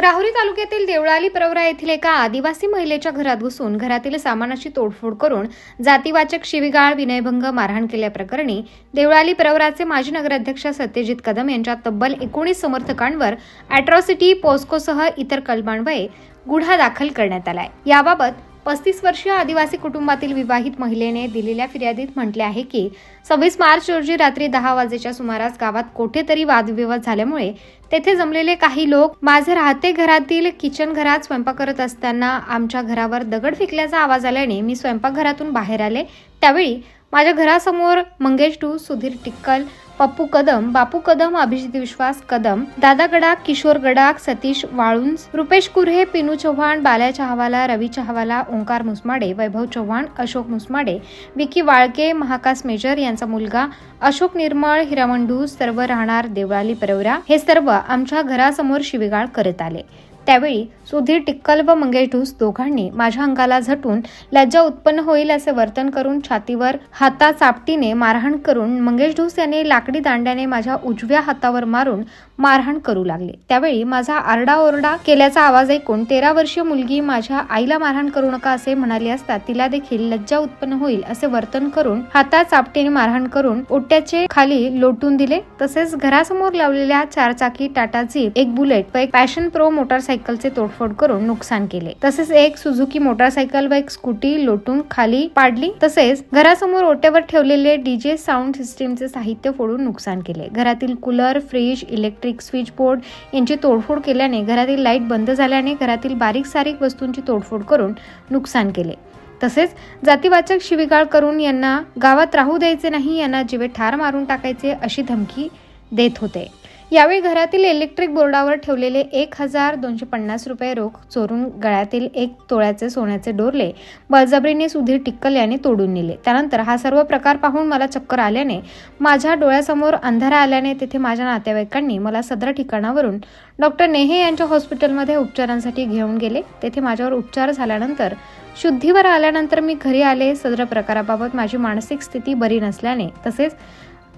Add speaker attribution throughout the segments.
Speaker 1: राहुरी तालुक्यातील देवळाली प्रवरा येथील एका आदिवासी महिलेच्या घरात घुसून घरातील सामानाची तोडफोड करून जातीवाचक शिवीगाळ विनयभंग मारहाण केल्याप्रकरणी देवळाली प्रवराचे माजी नगराध्यक्ष सत्यजित कदम यांच्या तब्बल एकोणीस समर्थकांवर अॅट्रॉसिटी पोस्कोसह इतर कलमान्वये गुन्हा दाखल करण्यात आलाय. याबाबत पस्तीस वर्षीय आदिवासी कुटुंबातील विवाहित महिलेने दिलेल्या फिर्यादीत म्हटले आहे की सव्वीस मार्च रोजी रात्री दहा वाजेच्या सुमारास गावात कोठेतरी वादविवाद झाल्यामुळे तेथे जमलेले काही लोक माझे राहते घरातील किचन घरात स्वयंपाक करत असताना आमच्या घरावर दगड फेकल्याचा आवाज आल्याने मी स्वयंपाकघरातून बाहेर आले. त्यावेळी माझ्या घरासमोर मंगेश टू सुधीर टिक्कल पप्पू कदम बापू कदम अभिजित विश्वास कदम दादा गडाक किशोर गडाक सतीश वाळुंज रुपेश कुर्हे पिनू चव्हाण बाल्या चहावाला रवी चहावाला ओंकार मुसमाडे वैभव चव्हाण अशोक मुसमाडे विकी वाळके महाकास मेजर यांचा मुलगा अशोक निर्मळ हिरामंडू सर्व राहणार देवळाली परवरा हे सर्व आमच्या घरासमोर शिवीगाळ करत आले. त्यावेळी सुधीर टिक्कल व मंगेश ढूस दोघांनी माझ्या अंगाला झटून लज्जा उत्पन्न होईल असे वर्तन करून छातीवर हाता चापटीने मारहाण करून मंगेश ढूस यांनी लाकडी दांड्याने माझ्या उजव्या हातावर मारून मारहाण करू लागले. त्यावेळी माझा आरडाओरडा केल्याचा आवाज ऐकून तेरा वर्षीय मुलगी माझ्या आईला मारहाण करू नका असे म्हणाली असता तिला देखील लज्जा उत्पन्न होईल असे वर्तन करून हाता चापटीने मारहाण करून ओट्याचे खाली लोटून दिले. तसेच घरासमोर लावलेल्या चारचाकी टाटा जीप एक बुलेट व एक पॅशन प्रो मोटारसायकलचे तोडफोड करून नुकसान केले. तसेच एक सुझुकी मोटारसायकल व एक स्कूटी लोटून खाली पाडली. तसेच घरासमोर ओट्यावर ठेवलेले डीजे साऊंड सिस्टीमचे साहित्य फोडून नुकसान केले. घरातील cooler fridge electric switch board यांची तोडफोड केल्याने घरातील लाइट बंद झाल्याने घरातील बारीक सारीक वस्तूंची तोडफोड करून नुकसान केले. तसेच जातीवाचक शिवीगाळ करून यांना गावात राहू द्यायचे नाही यांना जीवे ठार मारून टाकायचे अशी धमकी देत होते. यावेळी घरातील इलेक्ट्रिक बोर्डावर ठेवलेले एक हजार दोनशे पन्नास रुपये रोख चोरून गळ्यातील एक तोळ्याचे सोन्याचे डोरले बळजबरीने सुधीर टिक्कल याने तोडून नेले. त्यानंतर हा सर्व प्रकार पाहून मला चक्कर आल्याने माझ्या डोळ्यासमोर अंधारा आल्याने तेथे माझ्या नातेवाईकांनी मला सदर ठिकाणावरून डॉक्टर नेहे यांच्या हॉस्पिटलमध्ये उपचारांसाठी घेऊन गेले. तेथे माझ्यावर उपचार झाल्यानंतर शुद्धीवर आल्यानंतर मी घरी आले. सदर प्रकाराबाबत माझी मानसिक स्थिती बरी नसल्याने तसेच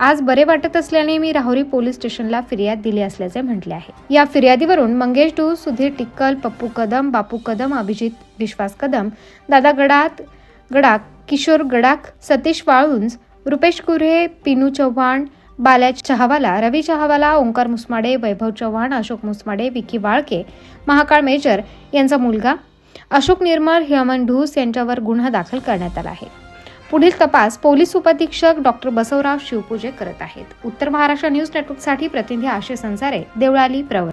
Speaker 1: आज बरे वाटत असल्याने मी राहुरी पोलीस स्टेशनला फिर्याद दिली असल्याचे म्हटले आहे. या फिर्यादीवरून मंगेश डू सुधीर टिक्कल पप्पू कदम बापू कदम अभिजित विश्वास कदम दादा गडात गडाक किशोर गडाक सतीश वाळुंज रुपेश कुरे पिनू चव्हाण बाल्या चहावाला रवी चहावाला ओंकार मुसमाडे वैभव चव्हाण अशोक मुसमाडे विकी वाळके महाकाळ मेजर यांचा मुलगा अशोक निर्मळ हेमन ढूस यांच्यावर गुन्हा दाखल करण्यात आला आहे. पुढील तपास पोलीस उपअधीक्षक डॉक्टर बसवराव शिवपूजे करत आहेत. उत्तर महाराष्ट्र न्यूज नेटवर्कसाठी प्रतिनिधी आशिष संसारे देवळाली प्रवर.